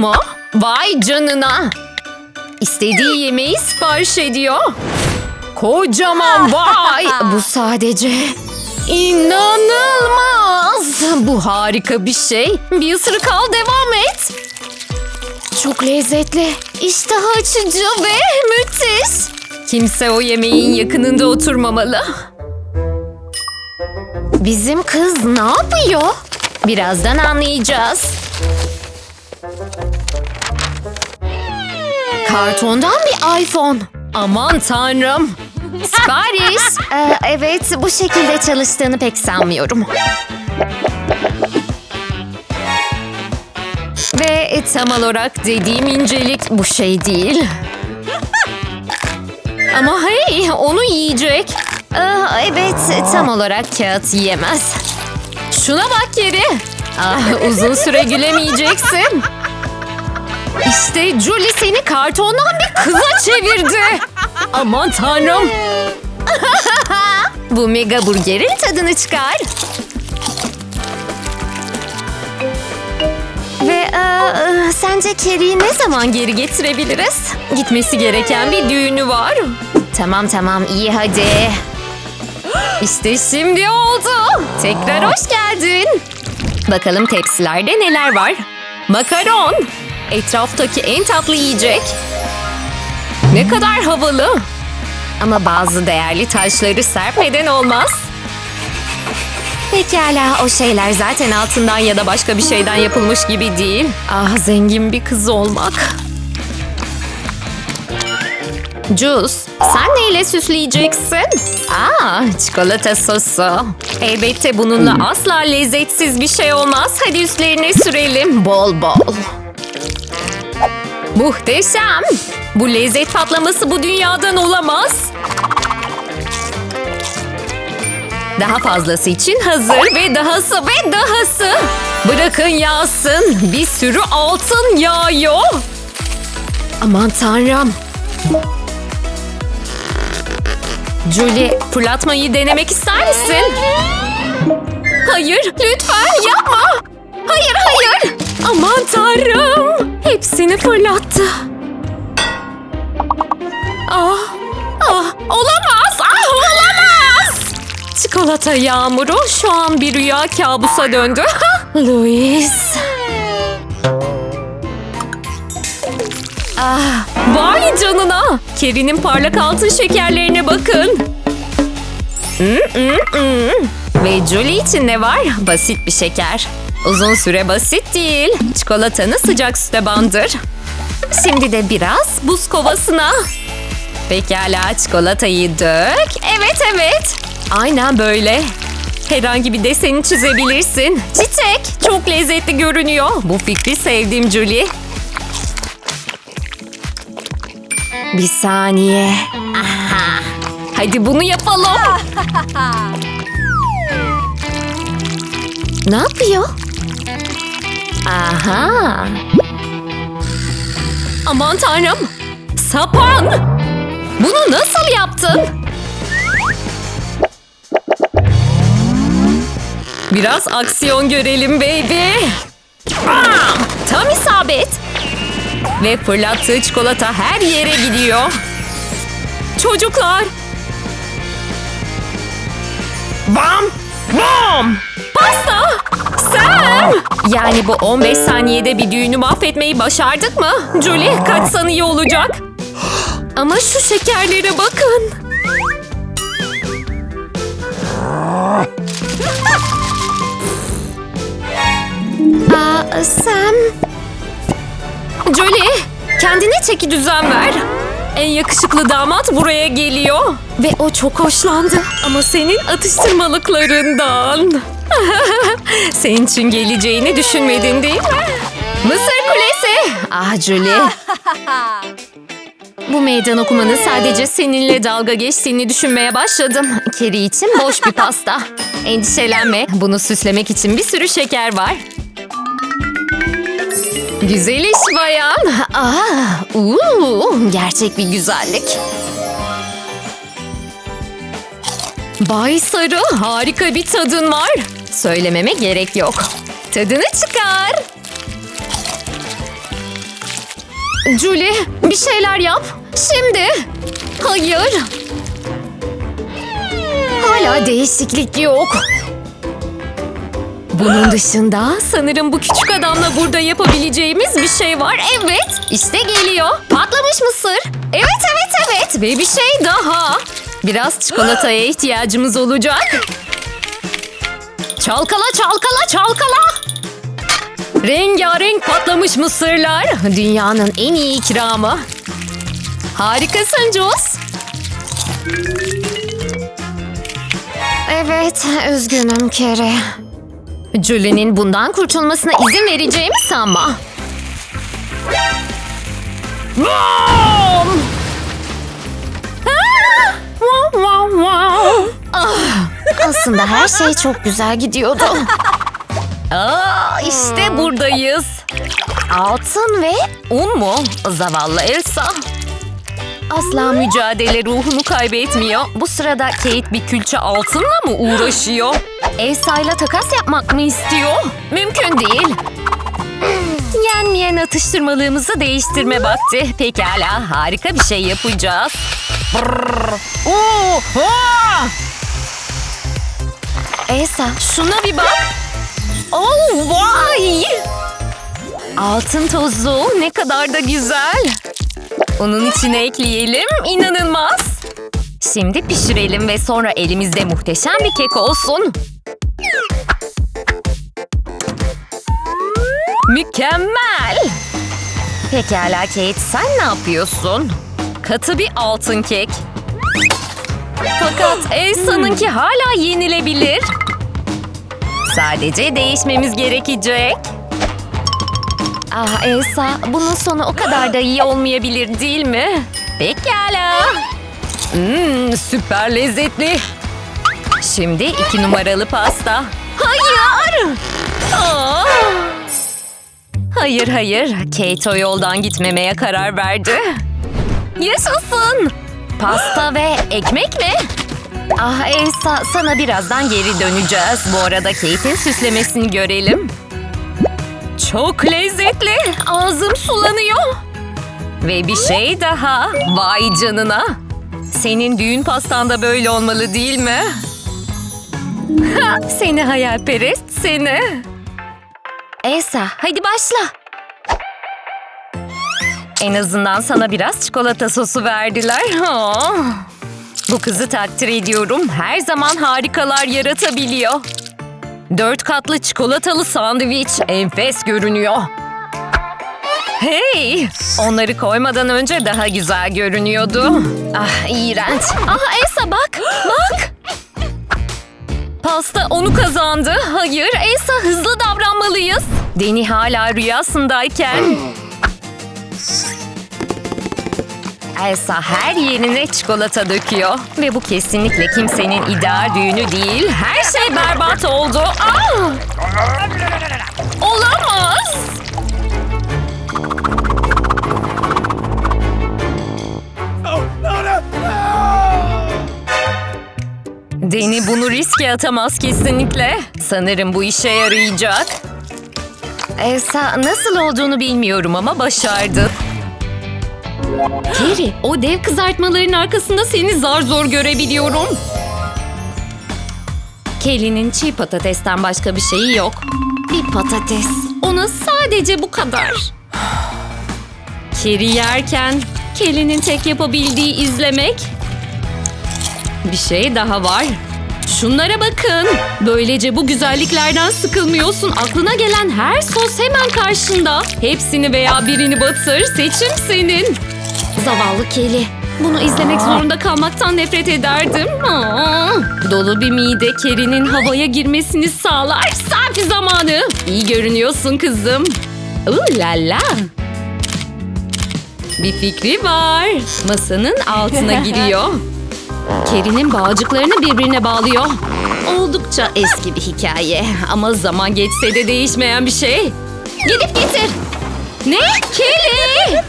mu? Vay canına. İstediği yemeği sipariş ediyor. Kocaman vay. Bu sadece inanılmaz. Bu harika bir şey. Bir ısırık al devam et. Çok lezzetli. İştah açıcı ve müthiş. Kimse o yemeğin yakınında oturmamalı. Bizim kız ne yapıyor? Birazdan anlayacağız. Kartondan bir iPhone. Aman tanrım. Sipariş. Ee, evet bu şekilde çalıştığını pek sanmıyorum. Ve tam olarak dediğim incelik bu şey değil. Ama hey onu yiyecek. Aa, evet tam olarak kağıt yiyemez. Şuna bak geri. Ah, uzun süre gülemeyeceksin. İşte Julie seni kartondan bir kıza çevirdi. Aman tanrım. Bu mega burgerin tadını çıkar. Ve aa, sence Carrie'yi ne zaman geri getirebiliriz? Gitmesi gereken bir düğünü var. Tamam tamam iyi hadi. İşte şimdi oldu. Tekrar hoş geldin. Bakalım tepsilerde neler var? Makaron. Etraftaki en tatlı yiyecek. Ne kadar havalı. Ama bazı değerli taşları serpmeden olmaz. Pekala o şeyler zaten altından ya da başka bir şeyden yapılmış gibi değil. Ah zengin bir kız olmak. Juice, sen neyle süsleyeceksin? Aa, çikolata sosu. Elbette bununla asla lezzetsiz bir şey olmaz. Hadi üstlerine sürelim bol bol. Muhteşem. Bu lezzet patlaması bu dünyadan olamaz. Daha fazlası için hazır ve dahası ve dahası. Bırakın yağsın. Bir sürü altın yağıyor. Aman tanrım. Julie, fırlatmayı denemek ister misin? Hayır, lütfen yapma. Hayır, hayır. Aman tanrım. Hepsini fırlattı. Ah, ah, olamaz. Ah, olamaz. Çikolata yağmuru şu an bir rüya kabusa döndü. Louis. Ah, vay canına. Kerry'nin parlak altın şekerlerine bakın. Mm, mm, mm. Ve Julie için ne var? Basit bir şeker. Uzun süre basit değil. Çikolatanı sıcak süte bandır. Şimdi de biraz buz kovasına. Pekala çikolatayı dök. Evet evet. Aynen böyle. Herhangi bir deseni çizebilirsin. Çiçek. Çok lezzetli görünüyor. Bu fikri sevdim Julie. Bir saniye. Aha. Hadi bunu yapalım. ne yapıyor? Aha. Aman tanrım. Sapan. Bunu nasıl yaptın? Biraz aksiyon görelim baby. Aa, tam isabet. Ve fırlattığı çikolata her yere gidiyor. Çocuklar. Bam! Bam! Pasta! Sam! Yani bu 15 saniyede bir düğünü mahvetmeyi başardık mı? Julie kaçsan iyi olacak. Ama şu şekerlere bakın. Aa, Sam. Jolie, kendine çeki düzen ver. En yakışıklı damat buraya geliyor. Ve o çok hoşlandı. Ama senin atıştırmalıklarından. senin için geleceğini düşünmedin değil mi? Mısır Kulesi. Ah Julie. Bu meydan okumanın sadece seninle dalga geçtiğini düşünmeye başladım. Kerry için boş bir pasta. Endişelenme. Bunu süslemek için bir sürü şeker var. Güzel iş bayan. Aa, uu, gerçek bir güzellik. Bay Sarı harika bir tadın var. Söylememe gerek yok. Tadını çıkar. Julie bir şeyler yap. Şimdi. Hayır. Hala değişiklik yok. Bunun dışında sanırım bu küçük adamla burada yapabileceğimiz bir şey var. Evet, işte geliyor. Patlamış mısır. Evet, evet, evet. Ve bir şey daha. Biraz çikolataya ihtiyacımız olacak. Çalkala, çalkala, çalkala. Rengarenk patlamış mısırlar. Dünyanın en iyi ikramı. Harikasın Jules. Evet, üzgünüm Kere. Julie'nin bundan kurtulmasına izin vereceğimi sanma. Ah! Ah, aslında her şey çok güzel gidiyordu. Aa, işte buradayız. Altın ve un mu? Zavallı Elsa. Asla mücadele ruhunu kaybetmiyor. Bu sırada Kate bir külçe altınla mı uğraşıyor? Elsa ile takas yapmak mı istiyor? Mümkün değil. Yenmeyen atıştırmalığımızı değiştirme vakti. Pekala harika bir şey yapacağız. Brrr. Oo, ha! Elsa şuna bir bak. Oh vay! Altın tozu ne kadar da güzel. Onun içine ekleyelim. İnanılmaz. Şimdi pişirelim ve sonra elimizde muhteşem bir kek olsun. Mükemmel. Pekala Kate sen ne yapıyorsun? Katı bir altın kek. Fakat Elsa'nınki hala yenilebilir. Sadece değişmemiz gerekecek. Ah Elsa, bunun sonu o kadar da iyi olmayabilir değil mi? Pekala. Hmm, süper lezzetli. Şimdi iki numaralı pasta. Hayır. Aa! Hayır hayır, Kate o yoldan gitmemeye karar verdi. Yaşasın. Pasta ve ekmek mi? Ah Elsa, sana birazdan geri döneceğiz. Bu arada Kate'in süslemesini görelim. Çok lezzetli. Ağzım sulanıyor. Ve bir şey daha. Vay canına. Senin düğün pastanda böyle olmalı değil mi? Ha, seni hayalperest seni. Elsa hadi başla. En azından sana biraz çikolata sosu verdiler. Oh. Bu kızı takdir ediyorum. Her zaman harikalar yaratabiliyor. Dört katlı çikolatalı sandviç enfes görünüyor. Hey! Onları koymadan önce daha güzel görünüyordu. Ah iğrenç. Ah Elsa bak, bak. Pasta onu kazandı. Hayır Elsa hızlı davranmalıyız. Deni hala rüyasındayken. Elsa her yerine çikolata döküyor. Ve bu kesinlikle kimsenin ideal düğünü değil. Her şey berbat oldu. Aa! Olamaz. Deni bunu riske atamaz kesinlikle. Sanırım bu işe yarayacak. Elsa nasıl olduğunu bilmiyorum ama başardı. Terry, o dev kızartmaların arkasında seni zar zor görebiliyorum. Kelly'nin çiğ patatesten başka bir şeyi yok. Bir patates. Ona sadece bu kadar. Kerry yerken Kelly'nin tek yapabildiği izlemek. Bir şey daha var. Şunlara bakın. Böylece bu güzelliklerden sıkılmıyorsun. Aklına gelen her sos hemen karşında. Hepsini veya birini batır. Seçim senin. Zavallı Kelly. Bunu izlemek zorunda kalmaktan nefret ederdim. Aa, dolu bir mide Kerry'nin havaya girmesini sağlar. Selfie zamanı. İyi görünüyorsun kızım. Ooh la la. Bir fikri var. Masanın altına giriyor. Kerry'nin bağcıklarını birbirine bağlıyor. Oldukça eski bir hikaye ama zaman geçse de değişmeyen bir şey. Gidip getir. Ne? Kerry!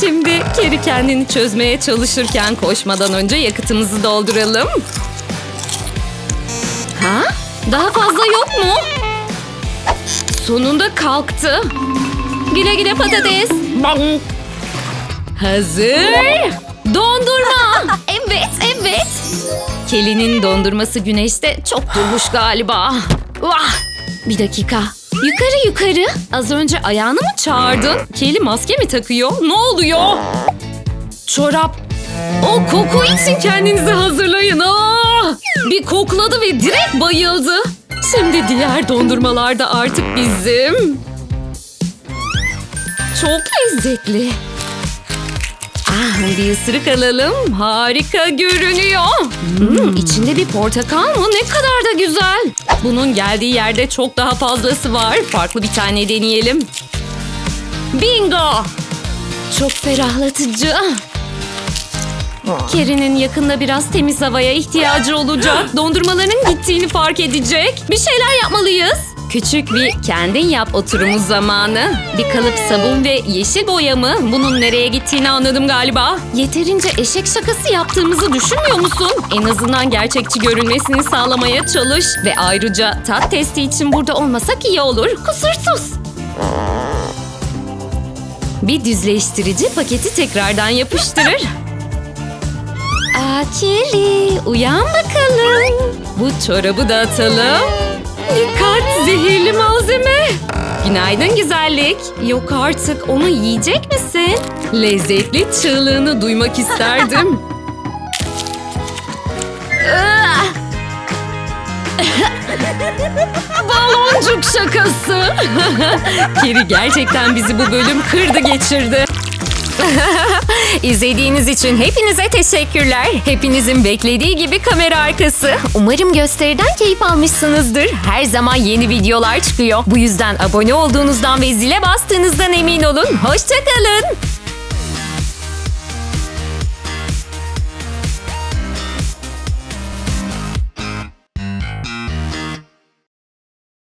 Şimdi Kerry kendini çözmeye çalışırken koşmadan önce yakıtımızı dolduralım. Ha? Daha fazla yok mu? Sonunda kalktı. Güle güle patates. Hazır. Dondurma. evet, evet. Kelly'nin dondurması güneşte çok durmuş galiba. Vah! Bir dakika. Yukarı yukarı. Az önce ayağını mı çağırdın? Kelly maske mi takıyor? Ne oluyor? Çorap. O koku için kendinizi hazırlayın. Aa! Bir kokladı ve direkt bayıldı. Şimdi diğer dondurmalar da artık bizim. Çok lezzetli. Ah, bir ısırık alalım. Harika görünüyor. Hmm, içinde bir portakal mı? Ne kadar da güzel. Bunun geldiği yerde çok daha fazlası var. Farklı bir tane deneyelim. Bingo! Çok ferahlatıcı. Keri'nin yakında biraz temiz havaya ihtiyacı olacak. Dondurmaların gittiğini fark edecek. Bir şeyler yapmalıyız. Küçük bir kendin yap oturumu zamanı. Bir kalıp sabun ve yeşil boya mı? Bunun nereye gittiğini anladım galiba. Yeterince eşek şakası yaptığımızı düşünmüyor musun? En azından gerçekçi görünmesini sağlamaya çalış. Ve ayrıca tat testi için burada olmasak iyi olur. Kusursuz. Bir düzleştirici paketi tekrardan yapıştırır. Kelly, uyan bakalım. Bu çorabı da atalım. Dikkat, zehirli malzeme. Günaydın güzellik. Yok artık, onu yiyecek misin? Lezzetli çığlığını duymak isterdim. Baloncuk şakası. Keri gerçekten bizi bu bölüm kırdı geçirdi. İzlediğiniz için hepinize teşekkürler. Hepinizin beklediği gibi kamera arkası. Umarım gösteriden keyif almışsınızdır. Her zaman yeni videolar çıkıyor. Bu yüzden abone olduğunuzdan ve zile bastığınızdan emin olun. Hoşçakalın.